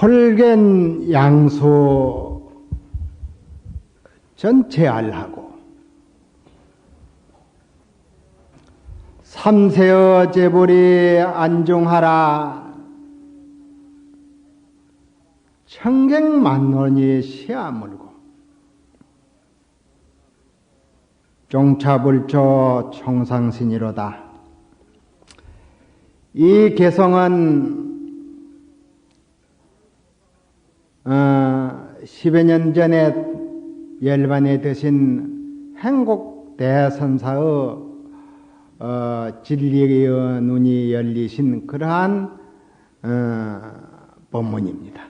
홀겐 양수 전체 알하고 삼세어 제불이 안중하라 청객만원이 시아물고 종차불초 청상신이로다. 이 개성은 어, 10여 년 전에 열반에 드신 행복 대선사의 어, 진리의 눈이 열리신 그러한 어, 법문입니다.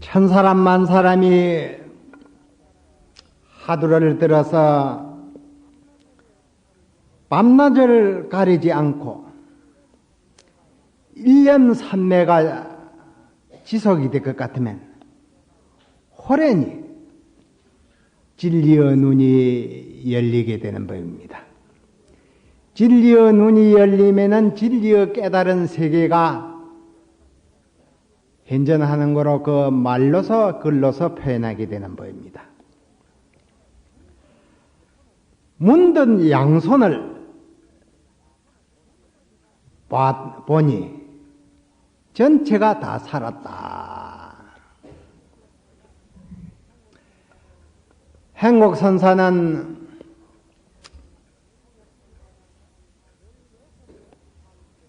천 사람 만 사람이 하두를 들어서 밤낮을 가리지 않고 1년 삼매가 지속이 될 것 같으면 호련히 진리의 눈이 열리게 되는 법입니다. 진리의 눈이 열리면은 진리의 깨달은 세계가 현전하는 거로 그 말로서 글로서 표현하게 되는 법입니다. 문든 양손을 보니 전체가 다 살았다. 행복선사는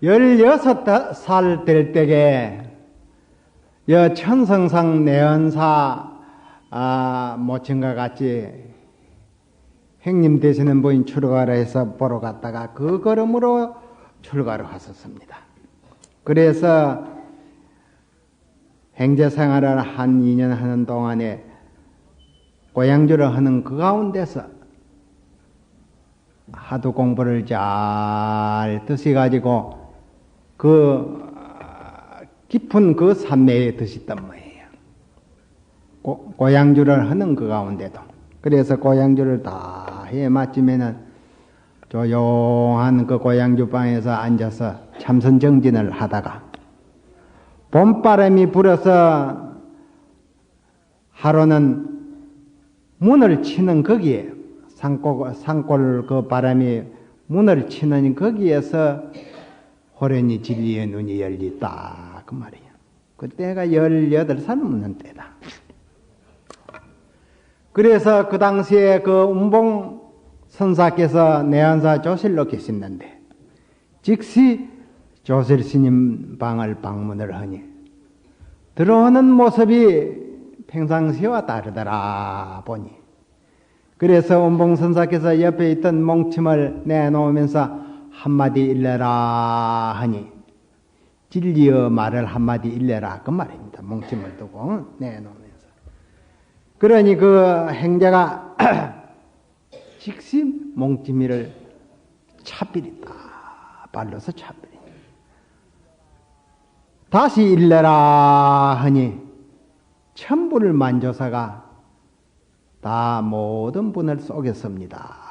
열여섯 살 될 때에 여 천성상 내연사 아, 모친과 같이 행님 되시는 분이 출가를 해서 보러 갔다가 그 걸음으로 출가를 하셨습니다. 그래서 행제 생활을 한 2년 하는 동안에 고향주를 하는 그 가운데서 하도 공부를 잘 드셔가지고 그 깊은 그 산매에 드셨단 말이에요. 고, 고향주를 하는 그 가운데도. 그래서 고향주를 다 해 마치면은 조용한 그 고향주 방에서 앉아서 참선정진을 하다가 봄바람이 불어서 하루는 문을 치는 거기에 산골, 산골 그 바람이 문을 치는 거기에서 호련히 진리의 눈이 열렸다. 그 말이야. 그때가 18살 먹는 때다. 그래서 그 당시에 그 운봉 선사께서 내한사 조실로 계셨는데, 즉시 조실 스님 방을 방문을 하니, 들어오는 모습이 평상시와 다르더라 보니, 그래서 운봉 선사께서 옆에 있던 몽침을 내놓으면서 한마디 일러라 하니, 진리의 말을 한마디 일러라 그 말입니다. 몽침을 두고 내놓으면서. 그러니 그 행자가 직시 몽치미를 차비리다 발로서 차비리. 다시 일러라 하니 천부를 만조사가 다 모든 분을 쏘겠습니다.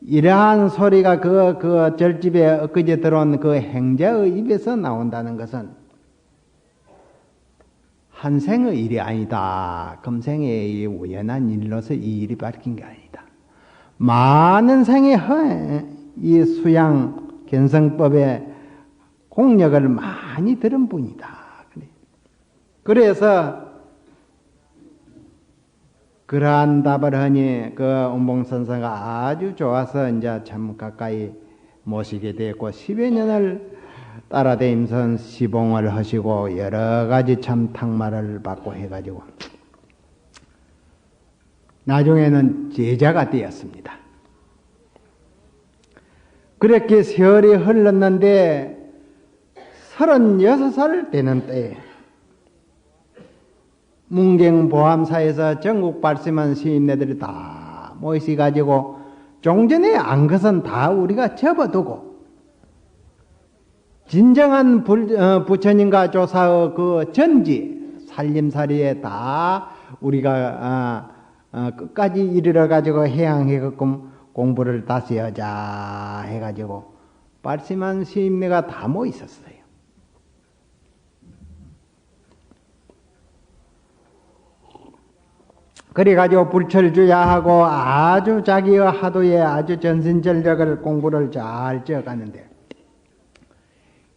이러한 소리가 그, 그 절집에 엊그제 들어온 그 행자의 입에서 나온다는 것은 한생의 일이 아니다. 금생의 우연한 일로서 이 일이 밝힌 게 아니다. 많은 생의 이 수양 견성법의 공력을 많이 들은 분이다. 그래서 그러한 답을 하니 그 운봉선사가 아주 좋아서 이제 참 가까이 모시게 되었고 10여 년을 따라다니면서 시봉을 하시고 여러 가지 참 탁말을 받고 해가지고 나중에는 제자가 되었습니다. 그렇게 세월이 흘렀는데 36살 되는 때에 문경보암사에서 전국 발심한 시인네들이 다 모이셔가지고 종전에 안 것은 다 우리가 접어두고 진정한 불, 어, 부처님과 조사의 그 전지 살림살이에 다 우리가 어, 어, 끝까지 이르러 가지고 해양해갖고 공부를 다시 하자 해가지고 발심한 시임내가 다 모여 있었어요. 그래가지고 불철주야하고 아주 자기의 하도에 아주 전신전력을 공부를 잘 지어가는데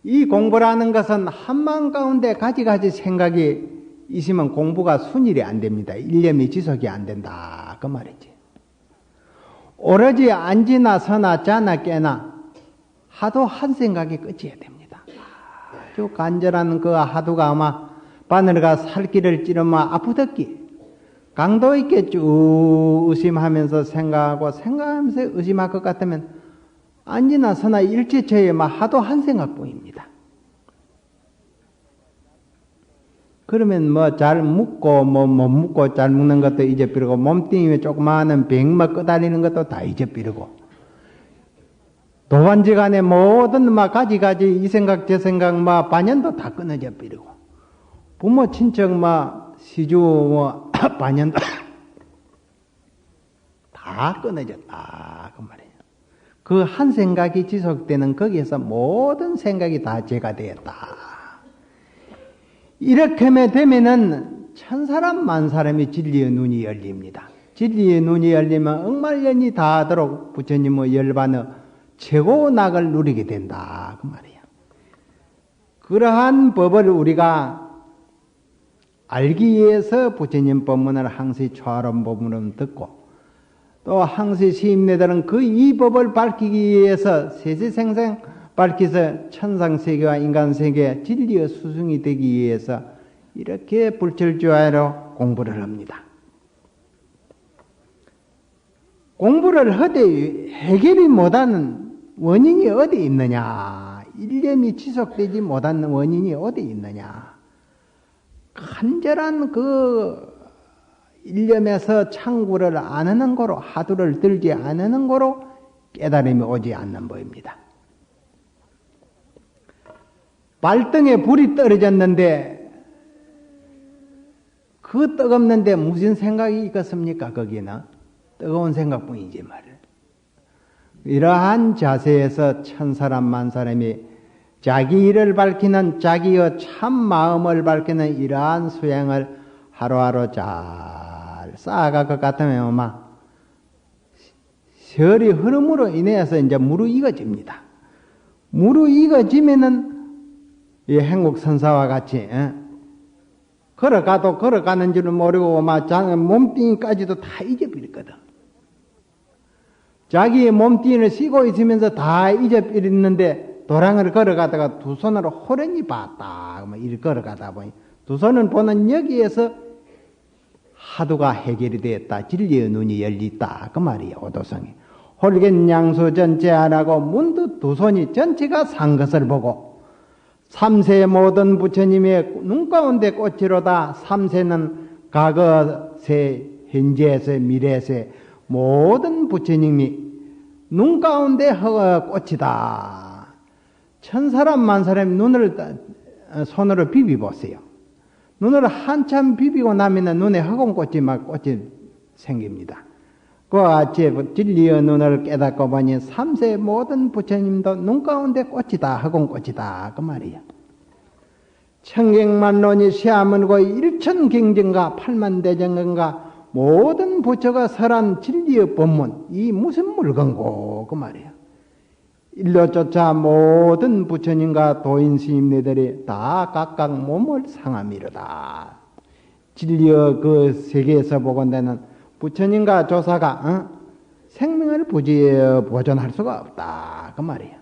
이 공부라는 것은 한마음 가운데 가지가지 생각이 있으면 공부가 순일이 안 됩니다. 일념이 지속이 안 된다. 그 말이지. 오로지 앉으나 서나 자나 깨나 하도 한 생각이 끝이어야 됩니다. 아주 간절한 그 하도가 아마 바늘과 살기를 찌르면 아프겠기. 강도 있게 쭉 의심하면서 생각하고 생각하면서 의심할 것 같으면 앉으나 서나 막 하도 한 생각뿐입니다. 그러면 뭐잘 묵고 뭐못 묵고 잘 묵는 것도 잊어버리고 몸뚱이에 조그마한 병막 끄달리는 것도 다 잊어버리고. 도반지간에 모든 막 가지가지 이 생각 저 생각 막 반연도 다 끊어져 버리고. 부모 친척 막 시주 뭐 반연도 다 끊어졌다 그 한 생각이 지속되는 거기에서 모든 생각이 다 제가 되었다. 이렇게 되면은 천 사람 만 사람이 진리의 눈이 열립니다. 진리의 눈이 열리면 억말년이 다하도록 부처님의 열반의 최고 낙을 누리게 된다 그 말이에요. 그러한 법을 우리가 알기 위해서 부처님 법문을 항시 초하론 법문을 듣고 또 항시 시임내들은 그이 법을 밝히기 위해서 세세생생 밝혀서 천상세계와 인간세계 진리의 수승이 되기 위해서 이렇게 불철주야로 공부를 합니다. 공부를 하되 해결이 못하는 원인이 어디 있느냐? 일념이 지속되지 못하는 원인이 어디 있느냐? 간절한 그 일념에서 창구를 안 하는 거로 하두를 들지 않는 거로 깨달음이 오지 않는 법입니다. 발등에 불이 떨어졌는데 그 뜨겁는데 무슨 생각이 있겠습니까? 거기는 뜨거운 생각뿐이지 말을. 이러한 자세에서 천 사람 만 사람이 자기 일을 밝히는 자기의 참 마음을 밝히는 이러한 수행을 하루하루 잘 쌓아갈 것 같으면 아마 세월이 흐름으로 인해서 이제 무르익어집니다. 무르익어지면은 이 행복 선사와 같이 에? 걸어가도 걸어가는 줄은 모르고 막 몸뚱이까지도 다 잊어버렸거든. 자기의 몸뚱이를 쉬고 있으면서 다 잊어버렸는데 도랑을 걸어가다가 두 손으로 호련히 봤다. 이렇게 걸어가다 보니 두 손을 보는 여기에서 하도가 해결이 되었다. 진리의 눈이 열렸다. 그 말이야, 오도성이. 홀겐 양수 전체 안 하고 문득 두 손이 전체가 산 것을 보고 삼세 모든 부처님의 눈 가운데 꽃이로다. 삼세는 과거 세, 현재세, 미래세 모든 부처님이 눈 가운데 꽃이다. 천 사람 만 사람이 눈을 손으로 비비 보세요. 눈을 한참 비비고 나면 눈에 허공꽃이 막 꽃이 생깁니다. 그 같이 진리의 눈을 깨닫고 보니 삼세 모든 부처님도 눈 가운데 꽃이다, 허공꽃이다. 그 말이야. 천객만론이 시아문고 일천 경전가 팔만 대정건가 모든 부처가 설한 진리의 법문 이 무슨 물건고 그 말이야. 일로 쫓아 모든 부처님과 도인 스님네들이 다 각각 몸을 상함이로다. 진리의 그 세계에서 보건되는 부처님과 조사가 어? 생명을 부지 보존할 수가 없다. 그 말이야.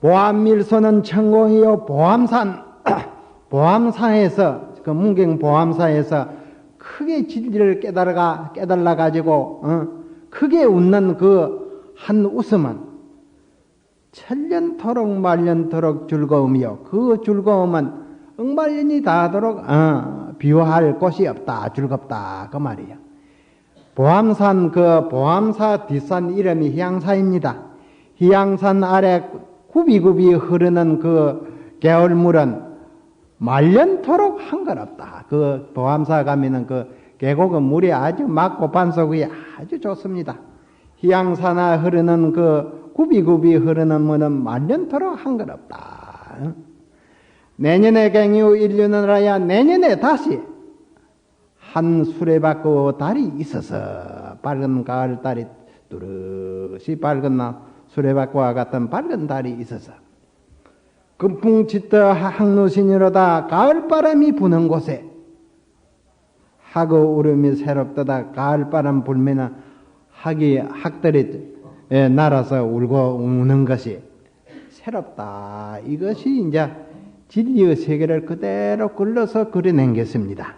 보암밀소는 천공이요 보암산 보암산에서 그 문경 보암사에서 크게 진리를 깨달아가 깨달아 가지고 어? 크게 웃는 그 한 웃음은 천년토록 말년토록 즐거움이요. 그 즐거움은 억말년이 다하도록 어, 비유할 곳이 없다. 즐겁다. 그 말이야. 보암산 그 보암사 뒷산 이름이 희양사입니다. 희양산 아래 굽이굽이 흐르는 그 개울물은 말년토록 한가롭다. 그 보암사 가면은 그 계곡은 물이 아주 맑고 반석이 아주 좋습니다. 희양사나 흐르는 그 구비구비 흐르는 물은 말년토록 한것 없다. 내년에 갱유 인류는 라야 내년에 다시 한 수레바퀴 달이 있어서 밝은 가을 달이 뚜렷이 밝은 수레바퀴와 같은 밝은 달이 있어서 금풍 짙어 항로신이로다 가을바람이 부는 곳에 하고 울음이 새롭다다 가을바람 불면은 학이 학들이 예, 날아서 울고 우는 것이 새롭다. 이것이 이제 진리의 세계를 그대로 글러서 그려낸 것입니다.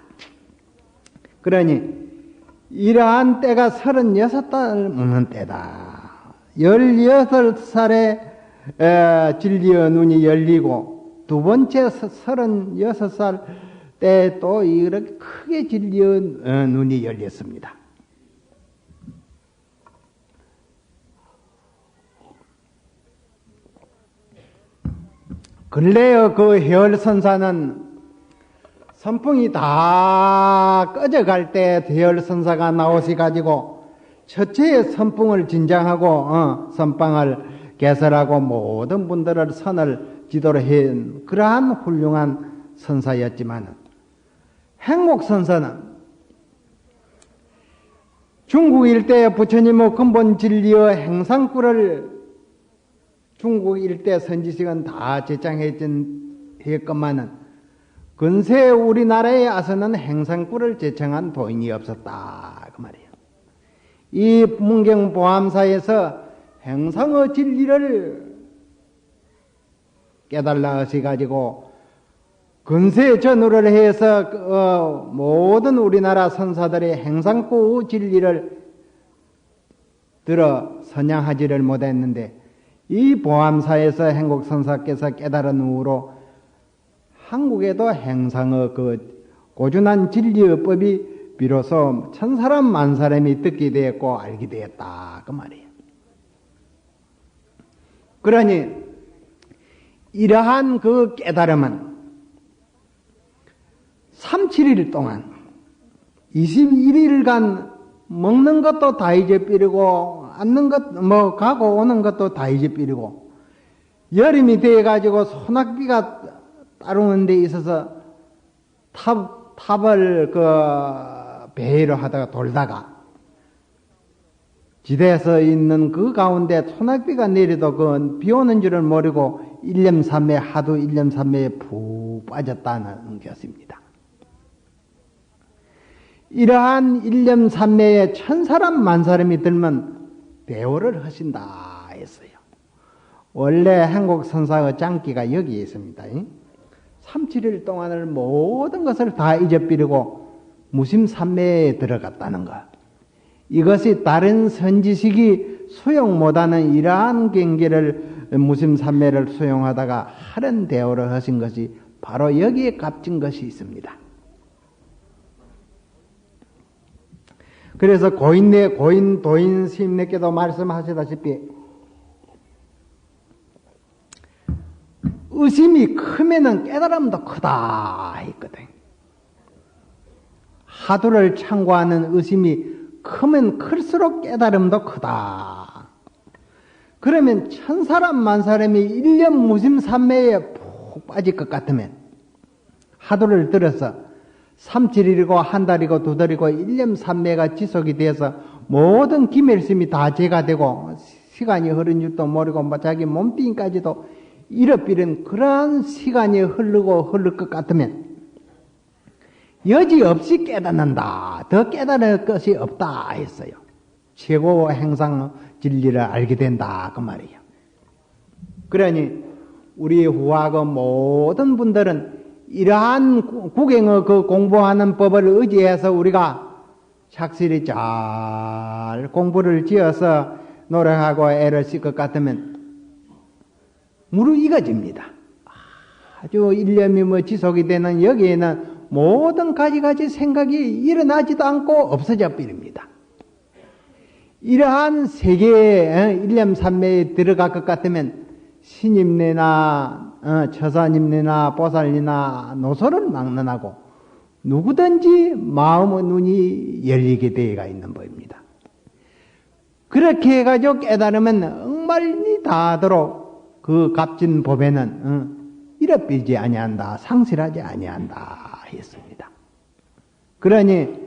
그러니 이러한 때가 36달 먹는 때다. 16살에 진리의 눈이 열리고 두 번째 36살 때 또 이렇게 크게 진리의 어, 눈이 열렸습니다. 근래의 그 해열선사는 선풍이 다 꺼져갈 때 해열선사가 나오시 가지고 첫째의 선풍을 진장하고 어, 선방을 개설하고 모든 분들을 선을 지도로 한 그러한 훌륭한 선사였지만 행복선사는 중국 일대 부처님의 근본 진리의 행상구를 중국 일대 선지식은 다 제창했건만은 근세 우리나라에 와서는 행상구를 제청한 도인이 없었다 그 말이에요. 이 문경 보암사에서 행상의 진리를 깨달라 하셔가지고 근세 전후를 해서 어, 모든 우리나라 선사들의 행상구 진리를 들어 선양하지를 못했는데 이 보암사에서 행곡선사께서 깨달은 후로 한국에도 행상의 그 고준한 진리의 법이 비로소 천 사람 만 사람이 듣게 되었고 알게 되었다 그 말이에요. 그러니 이러한 그 깨달음은 3, 7일 동안 21일간 먹는 것도 다 잊어버리고 앉는 것, 뭐, 가고 오는 것도 다 잊어버리고, 여름이 돼가지고 소낙비가 따르는 데 있어서 탑, 탑을 그, 배로 하다가 돌다가, 지대에서 있는 그 가운데 소낙비가 내려도 그 비 오는 줄을 모르고 일념삼매 하도 일념삼매에 푹 빠졌다는 것입니다. 이러한 일념삼매에 천 사람 만 사람이 들면 대오를 하신다 했어요. 원래 한국 선사의 장기가 여기 있습니다. 3, 7일 동안을 모든 것을 다 잊어버리고 무심삼매에 들어갔다는 것. 이것이 다른 선지식이 수용 못하는 이러한 경계를 무심삼매를 수용하다가 하는 대오를 하신 것이 바로 여기에 값진 것이 있습니다. 그래서 고인네 고인 도인 스님네께도 말씀하시다시피 의심이 크면은 깨달음도 크다 했거든. 하도를 참고하는 의심이 크면 클수록 깨달음도 크다. 그러면 천 사람 만 사람이 일년 무심 삼매에 푹 빠질 것 같으면 하도를 들어서 3, 7일이고 한 달이고 두 달이고 1년 3매가 지속이 돼서 모든 기멸심이 다 제가 되고 시간이 흐른 줄도 모르고 뭐 자기 몸뚱이까지도 잃어버린 그러한 시간이 흐르고 흐를 것 같으면 여지없이 깨닫는다. 더 깨달을 것이 없다 했어요. 최고 행상 진리를 알게 된다 그 말이에요. 그러니 우리 후하고 모든 분들은 이러한 구경의 그 공부하는 법을 의지해서 우리가 착실히 잘 공부를 지어서 노력하고 애를 쓸 것 같으면 무르 익어집니다. 아주 일념이 뭐 지속이 되는 여기에는 모든 가지가지 생각이 일어나지도 않고 없어져 버립니다. 이러한 세계의 일념 삼매에 들어갈 것 같으면 신임내나 어, 처사님네나 보살이나 노소를 막론하고 누구든지 마음의 눈이 열리게 되어가 있는 법입니다. 그렇게 해가지고 깨달으면 억말리 다하도록 그 값진 법에는 어, 잃어삐지 아니한다, 상실하지 아니한다 했습니다. 그러니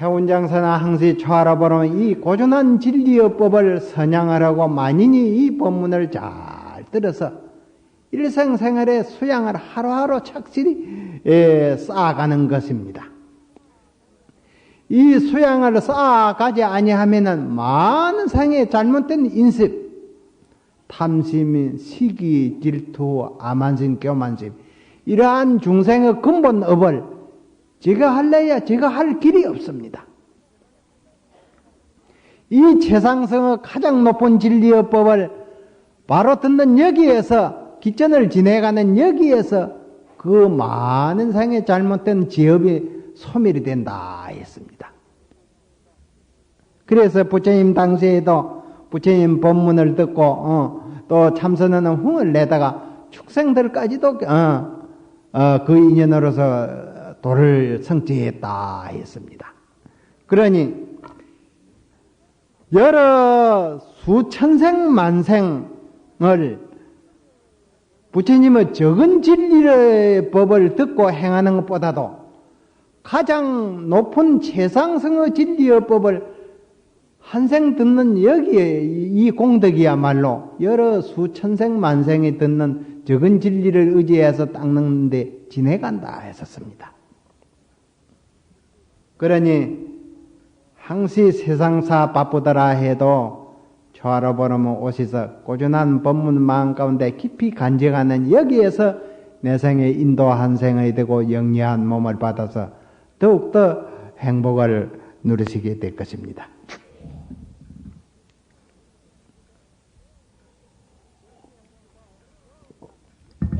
해운장사나 항시 초하라보면 이 고전한 진리의 법을 선양하라고 만인이 이 법문을 잘 들어서 일생생활의 수양을 하루하루 착실히 예, 쌓아가는 것입니다. 이 수양을 쌓아가지 아니하면은 많은 상의 잘못된 인습, 탐심, 시기, 질투, 아만심, 교만심 이러한 중생의 근본 업을 제가 할래야 제가 할 길이 없습니다. 이 최상성의 가장 높은 진리의 법을 바로 듣는 여기에서 기전을 지내가는 여기에서 그 많은 상의 잘못된 지업이 소멸이 된다 했습니다. 그래서 부처님 당시에도 부처님 법문을 듣고 어, 또 참선하는 흥을 내다가 축생들까지도 어, 어, 그 인연으로서 도를 성취했다 했습니다. 그러니 여러 수천생 만생을 부처님의 적은 진리의 법을 듣고 행하는 것보다도 가장 높은 최상성의 진리의 법을 한생 듣는 여기에 이 공덕이야말로 여러 수천생 만생이 듣는 적은 진리를 의지해서 닦는데 지내간다 했었습니다. 그러니 항시 세상사 바쁘더라 해도 초하로 보면 오시서 꾸준한 법문 마음 가운데 깊이 간직하는 여기에서 내 생에 인도 한 생이 되고 영리한 몸을 받아서 더욱더 행복을 누리시게 될 것입니다.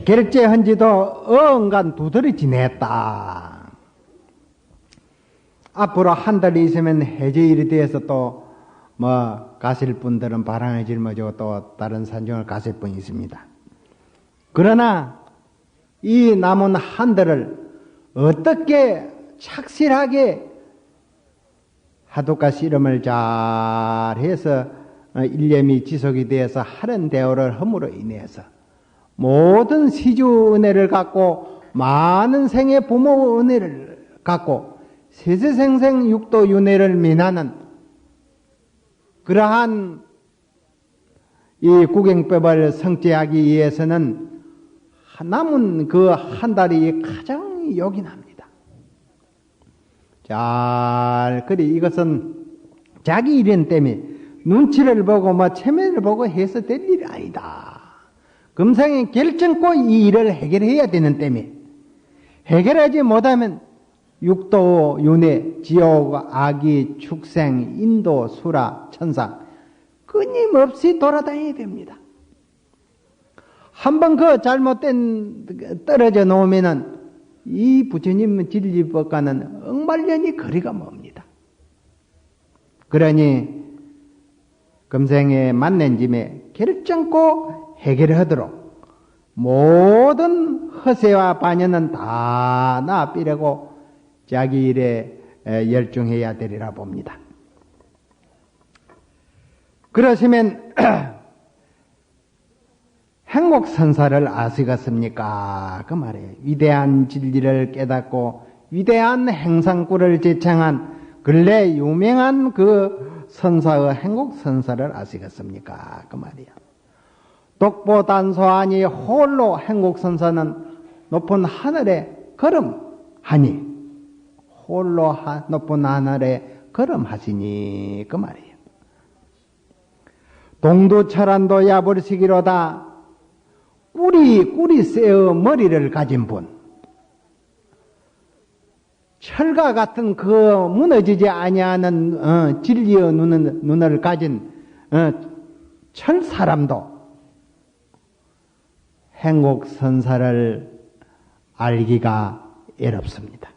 결제한 지도 어언간 두드리 지냈다. 앞으로 한 달 있으면 해제일이 돼서 또 뭐 가실 분들은 바람을 짊어지고 또 다른 산중을 가실 분이 있습니다. 그러나 이 남은 한 달을 어떻게 착실하게 하도가 씨름을 잘 해서 일념이 지속이 되어서 하는 대오를 허물로 인해서 모든 시주 은혜를 갖고 많은 생의 부모 은혜를 갖고 세세생생 육도 윤회를 민하는 그러한 이 구경법을 성취하기 위해서는 남은 그 한 달이 가장 요긴합니다. 잘, 그리 이것은 자기 일은 때문에 눈치를 보고 뭐 체면을 보고 해서 될 일이 아니다. 금상의 결정코 이 일을 해결해야 되는 때문에 해결하지 못하면 육도, 윤회, 지옥, 악이, 축생, 인도, 수라, 천상 끊임없이 돌아다녀야 됩니다. 한번 그 잘못된 떨어져 놓으면은 이 부처님 진리법과는 억말년이 거리가 멉니다. 그러니 금생에 만난 짐에 결정코 해결하도록 모든 허세와 반연은 다 나삐려고 자기 일에 열중해야 되리라 봅니다. 그러시면 행복선사를 아시겠습니까? 그 말이에요. 위대한 진리를 깨닫고 위대한 행상구를 제창한 근래 유명한 그 선사의 행복선사를 아시겠습니까? 그 말이에요. 독보단소하니 홀로 행복선사는 높은 하늘에 걸음하니 홀로 높은 하늘에 걸음하시니 그 말이에요. 동두철안도 야불시기로다 꿀이 꿀이 세어 머리를 가진 분 철과 같은 그 무너지지 아니하는 어, 진리의 눈을, 눈을 가진 어, 철 사람도 행복 선사를 알기가 어렵습니다.